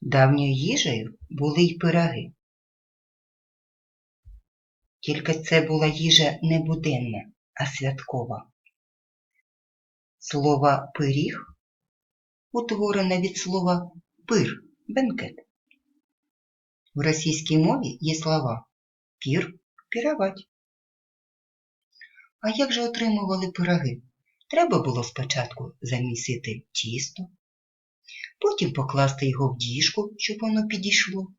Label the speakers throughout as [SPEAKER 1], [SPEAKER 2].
[SPEAKER 1] Давньою їжею були й пироги. Тільки це була їжа не буденна, а святкова. Слово пиріг утворене від слова пир, бенкет. В російській мові є слова пір, піровать. А як же отримували пироги? Треба було спочатку замісити тісто, потім покласти його в діжку, щоб воно підійшло,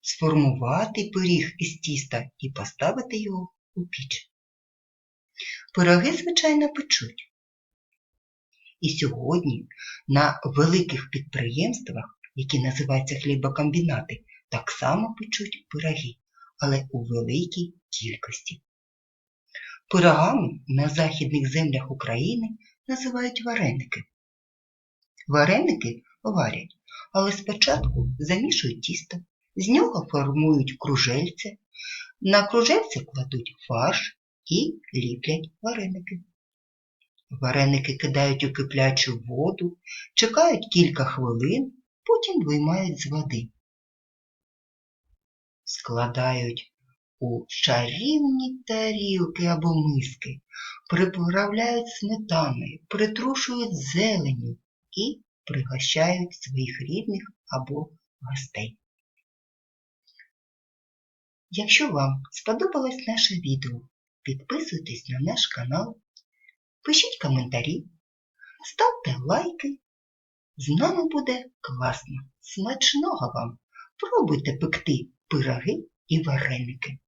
[SPEAKER 1] сформувати пиріг із тіста і поставити його у піч. Пироги, звичайно, печуть. І сьогодні на великих підприємствах, які називаються хлібокомбінати, так само печуть пироги, але у великій кількості. Пирогами на західних землях України називають вареники. Вареники варять, але спочатку замішують тісто, з нього формують кружельце, на кружельце кладуть фарш і ліплять вареники. Вареники кидають у киплячу воду, чекають кілька хвилин, потім виймають з води. Складають у чарівні тарілки або миски, приправляють сметаною, притрушують зеленю і пригощають своїх рідних або гостей. Якщо вам сподобалось наше відео, підписуйтесь на наш канал, пишіть коментарі, ставте лайки. З нами буде класно. Смачного вам! Пробуйте пекти пироги і вареники.